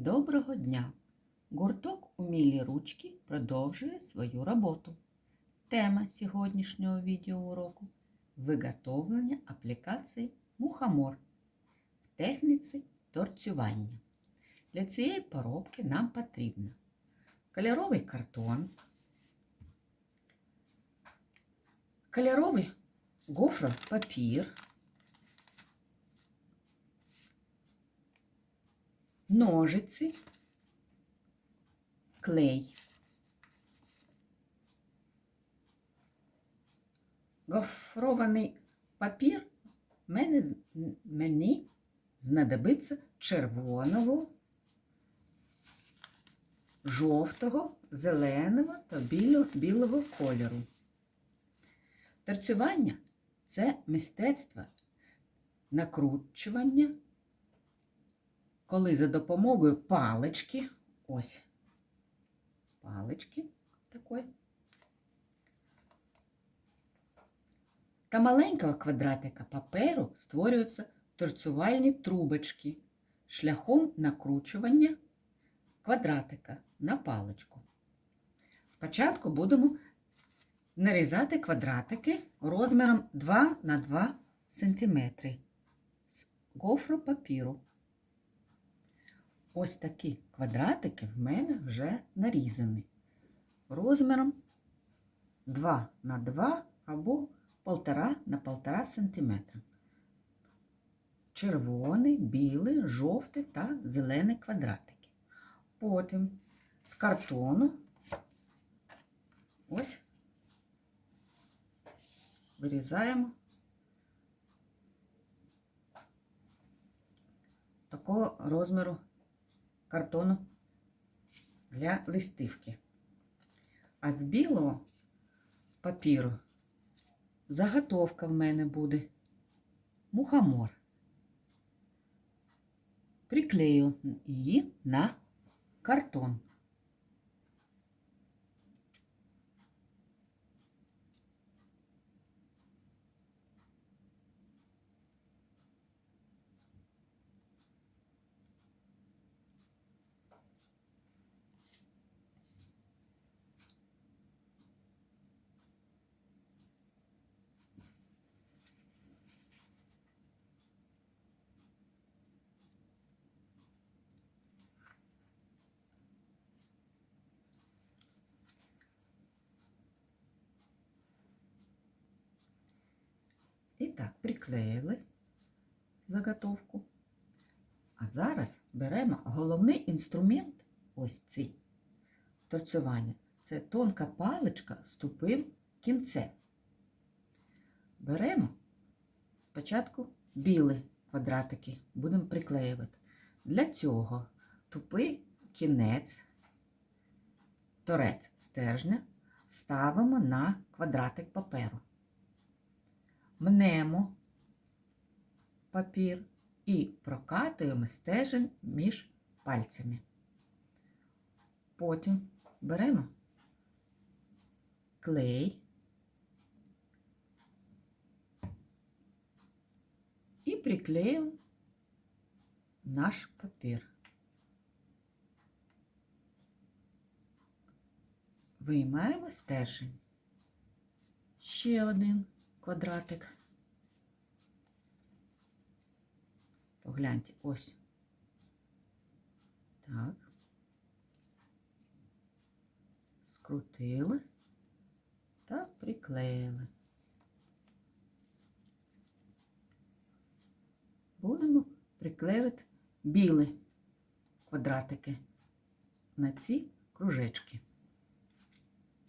Доброго дня! Гурток Умілі ручки продовжує свою роботу. Тема сьогоднішнього відеоуроку виготовлення аплікації Мухомор в техніці торцювання. Для цієї поробки нам потрібно кольоровий картон, кольоровий гофропапір, ножиці, клей. Гофрований папір мене, з- мені знадобиться червоного, жовтого, зеленого та біло- білого кольору. Торцювання це мистецтво накручування коли за допомогою палички, ось палички такої, та маленького квадратика паперу створюються торцювальні трубочки шляхом накручування квадратика на паличку. Спочатку будемо нарізати квадратики розміром 2 на 2 см з гофропапіру. Ось такі квадратики в мене вже нарізані розміром 2 на 2 або 1,5 на 1,5 см. Червоний, білий, жовтий та зелений квадратики. Потім з картону ось вирізаємо такого розміру картону для листівки. А з білого папіру заготовка в мене буде мухомор. Приклею її на картон. І так, приклеїли заготовку. А зараз беремо головний інструмент, ось цей торцювання. Це тонка паличка з тупим кінцем. Беремо спочатку білі квадратики, будемо приклеювати. Для цього тупий кінець, торець стержня ставимо на квадратик паперу мнемо папір і прокатуємо стежень між пальцями. Потім беремо клей і приклеюємо наш папір. Виймаємо стержень. Ще один квадратик. Погляньте, ось. Так. Скрутили та приклеїли. Будемо приклеювати білі квадратики на ці кружечки.